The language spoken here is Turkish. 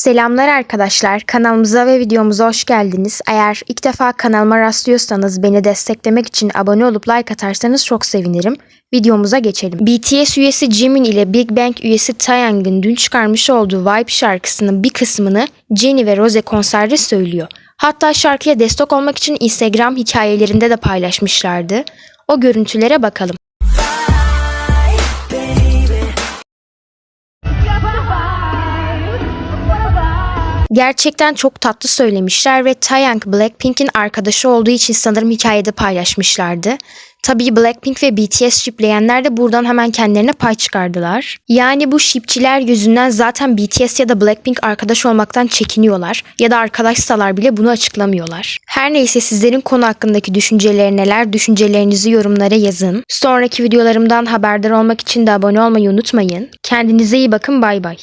Selamlar arkadaşlar. Kanalımıza ve videomuza hoş geldiniz. Eğer ilk defa kanalıma rastlıyorsanız beni desteklemek için abone olup like atarsanız çok sevinirim. Videomuza geçelim. BTS üyesi Jimin ile Big Bang üyesi Taeyang'ın dün çıkarmış olduğu Vibe şarkısının bir kısmını Jennie ve Rose konserde söylüyor. Hatta şarkıya destek olmak için Instagram hikayelerinde de paylaşmışlardı. O görüntülere bakalım. Gerçekten çok tatlı söylemişler ve Taeyang Blackpink'in arkadaşı olduğu için sanırım hikayede paylaşmışlardı. Tabii Blackpink ve BTS shipleyenler de buradan hemen kendilerine pay çıkardılar. Yani bu shipçiler yüzünden zaten BTS ya da Blackpink arkadaş olmaktan çekiniyorlar ya da arkadaşsalar bile bunu açıklamıyorlar. Her neyse sizlerin konu hakkındaki düşünceleri neler düşüncelerinizi yorumlara yazın. Sonraki videolarımdan haberdar olmak için de abone olmayı unutmayın. Kendinize iyi bakın bay bay.